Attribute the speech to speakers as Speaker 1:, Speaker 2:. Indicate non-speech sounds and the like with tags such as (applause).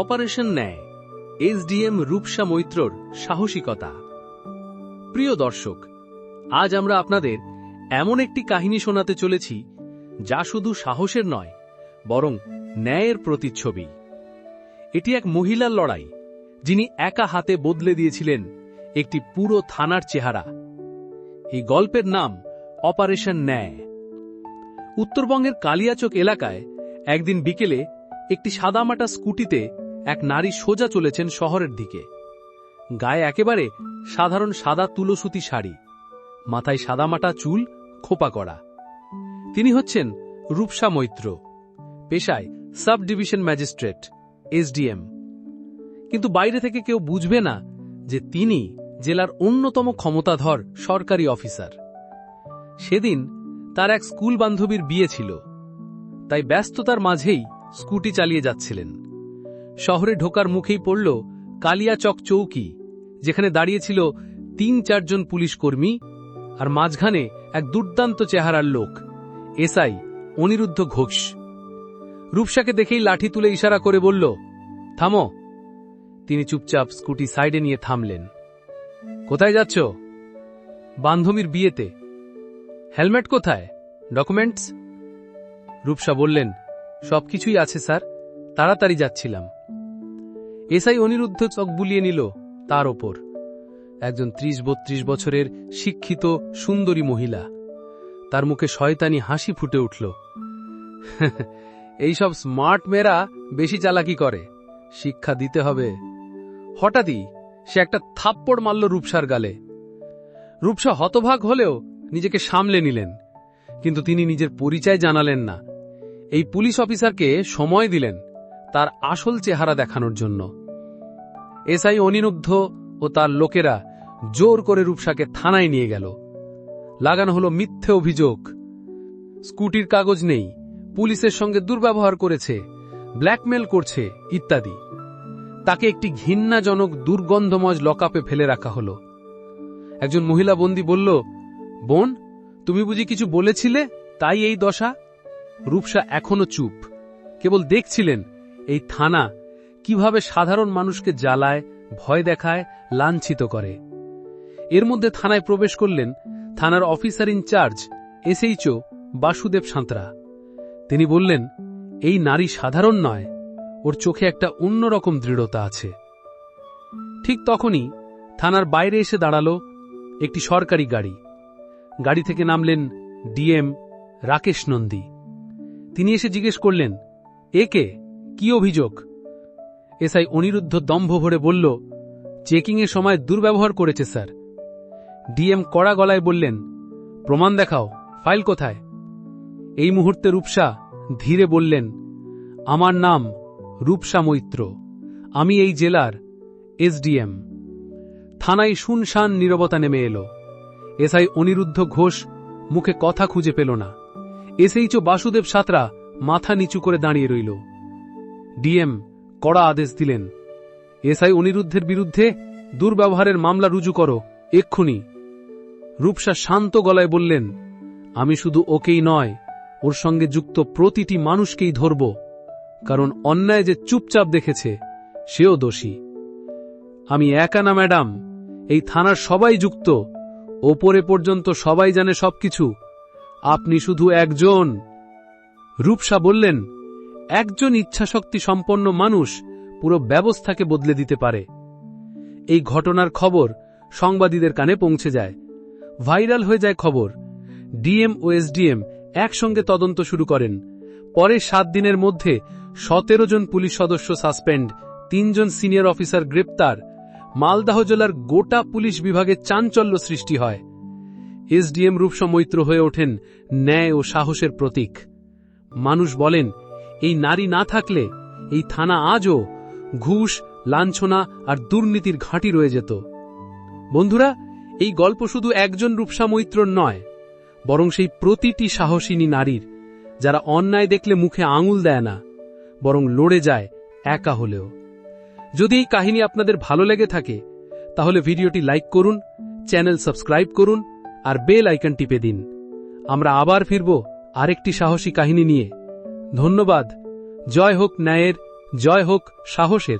Speaker 1: Operation ন্যায়, SDM Rupsa মৈত্রর সাহসিকতা। প্রিয় দর্শক, আজ আমরা আপনাদের এমন একটি কাহিনী শোনাতে চলেছি, যা শুধু সাহসের নয়, বরং ন্যায়ের প্রতিচ্ছবি। এটি এক মহিলার লড়াই, যিনি একা হাতে বদলে দিয়েছিলেন একটি পুরো থানার চেহারা। এই গল্পের নাম অপারেশন ন্যায়। উত্তরবঙ্গের কালিয়াচক এলাকায় একদিন বিকেলে একটি সাদামাটা স্কুটিতে এক নারী সোজা চলেছেন শহরের দিকে। গায়ে একেবারে সাধারণ সাদা তুলোসুতি শাড়ি, মাথায় সাদামাটা চুল, খোপা করা। তিনি হচ্ছেন রূপসা মৈত্র, পেশায় সাব ডিভিশন ম্যাজিস্ট্রেট, এসডিএম। কিন্তু বাইরে থেকে কেউ বুঝবে না যে তিনি জেলার অন্যতম ক্ষমতাধর সরকারি অফিসার। সেদিন তার এক স্কুল বান্ধবীর বিয়ে ছিল, তাই ব্যস্ততার মাঝেই স্কুটি চালিয়ে যাচ্ছিলেন। শহরে ঢোকার মুখেই পড়ল কালিয়াচক চৌকি, যেখানে দাঁড়িয়েছিল তিন চারজন পুলিশ কর্মী আর মাঝখানে এক দুর্দান্ত চেহারার লোক, এসআই অনিরুদ্ধ ঘোষ। রূপসাকে দেখেই লাঠি তুলে ইশারা করে বলল, থামো। তিনি চুপচাপ স্কুটি সাইডে নিয়ে থামলেন। কোথায় যাচ্ছ? বান্ধবীর বিয়েতে। হেলমেট কোথায়? ডকুমেন্টস? রূপসা বললেন, সবকিছুই আছে, স্যার। তাড়াতাড়ি যাচ্ছিলাম। এসআই অনিরুদ্ধ চোখ বুলিয়ে নিল তার ওপর। একজন ত্রিশ বত্রিশ বছরের শিক্ষিত, সুন্দরী মহিলা। তার মুখে শয়তানি হাসি ফুটে উঠল। (laughs) এইসব স্মার্ট মেয়েরা বেশি চালাকি করে। শিক্ষা দিতে হবে। হঠাৎই সে একটা থাপ্পড় মারল রূপসার গালে। রূপসা হতভাগ হলেও নিজেকে সামলে নিলেন, কিন্তু তিনি নিজের পরিচয় জানালেন না। এই পুলিশ অফিসারকে সময় দিলেন। তার আসল চেহারা দেখানোর জন্য। এসআই অনিরুদ্ধ ও তার লোকেরা জোর করে রূপসাকে থানায় নিয়ে গেল। লাগানো হলো মিথ্যে অভিযোগ। স্কুটির কাগজ নেই, পুলিশের সঙ্গে দুর্ব্যবহার করেছে, ব্ল্যাকমেল করছে, ইত্যাদি। তাকে একটি ঘৃণাজনক দুর্গন্ধময় লকআপে ফেলে রাখা হলো। একজন মহিলা বন্দী বলল, বোন, তুমি বুঝি কিছু বলেছিলে? তাই এই দশা? রূপসা এখনও চুপ, কেবল দেখছিলেন এই থানা কীভাবে সাধারণ মানুষকে জ্বালায়, ভয় দেখায়, লাঞ্ছিত করে। এর মধ্যে থানায় প্রবেশ করলেন থানার officer in charge SHO Basudeb Santra. তিনি বললেন, এই নারী সাধারণ নয়, ওর চোখে একটা অন্যরকম দৃঢ়তা আছে। ঠিক তখনই থানার বাইরে এসে দাঁড়াল একটি সরকারি গাড়ি। গাড়ি থেকে নামলেন ডিএম রাকেশ নন্দী। তিনি এসে জিজ্ঞেস করলেন একে কি? অভিযোগ? এসআই অনিরুদ্ধ দম্ভ ভরে বলল, চেকিংয়ের সময় দুর্ব্যবহার করেছে, স্যার। ডিএম কড়া গলায় বললেন, প্রমাণ দেখাও, ফাইল কোথায়? এই মুহূর্তে রূপসা ধীরে বললেন, আমার নাম রূপসা মৈত্র, আমি এই জেলার এসডিএম। থানায় শুনশান নীরবতা নেমে এলো। এসআই অনিরুদ্ধ ঘোষ মুখে কথা খুঁজে পেল না। এসএইচও বাসুদেব সাঁতরা মাথা নিচু করে দাঁড়িয়ে রইল। ডিএম কড়া আদেশ দিলেন। এসআই অনিরুদ্ধের বিরুদ্ধে দুর্ব্যবহারের মামলা রুজু করো, এক্ষুনি। রূপসা শান্ত গলায় বললেন, আমি শুধু ওকেই নয়, ওর সঙ্গে যুক্ত প্রতিটি মানুষকেই ধরব, কারণ অন্যায় যে চুপচাপ দেখেছে, সেও দোষী। আমি একা না, ম্যাডাম, এই থানার সবাই যুক্ত, ওপরে পর্যন্ত সবাই জানে সবকিছু। আপনি শুধু একজন। রূপসা বললেন একজন ইচ্ছাশক্তি সম্পন্ন মানুষ পুরো ব্যবস্থাকে বদলে দিতে পারে। এই ঘটনার খবর সংবাদীদের কানে পৌঁছে যায়। ভাইরাল হয়ে যায় খবর। ডিএম ও এসডিএম একসঙ্গে তদন্ত শুরু করেন। পরে সাত দিনের মধ্যে সতেরো জন পুলিশ সদস্য সাসপেন্ড তিনজন সিনিয়র অফিসার গ্রেপ্তার। মালদাহ জেলার গোটা পুলিশ বিভাগে চাঞ্চল্য সৃষ্টি হয়। এসডিএম রূপসা মৈত্র হয়ে ওঠেন ন্যায় ও সাহসের প্রতীক। মানুষ বলেন এই নারী না থাকলে এই থানা আজও ঘুষ, লাঞ্ছনা আর দুর্নীতির ঘাঁটি রয়ে যেত। বন্ধুরা, এই গল্প শুধু একজন রূপসা মৈত্রর নয়, বরং সেই প্রতিটি সাহসিনী নারীর, যারা অন্যায় দেখলে মুখে আঙুল দেয় না, বরং লড়ে যায় একা হলেও। যদি এই কাহিনী আপনাদের ভালো লেগে থাকে, তাহলে ভিডিওটি লাইক করুন, চ্যানেল সাবস্ক্রাইব করুন আর বেল আইকন টিপে দিন। আমরা আবার ফিরব আরেকটি সাহসী কাহিনী নিয়ে। ধন্যবাদ। জয় হোক ন্যায়ের জয় হোক সাহসের।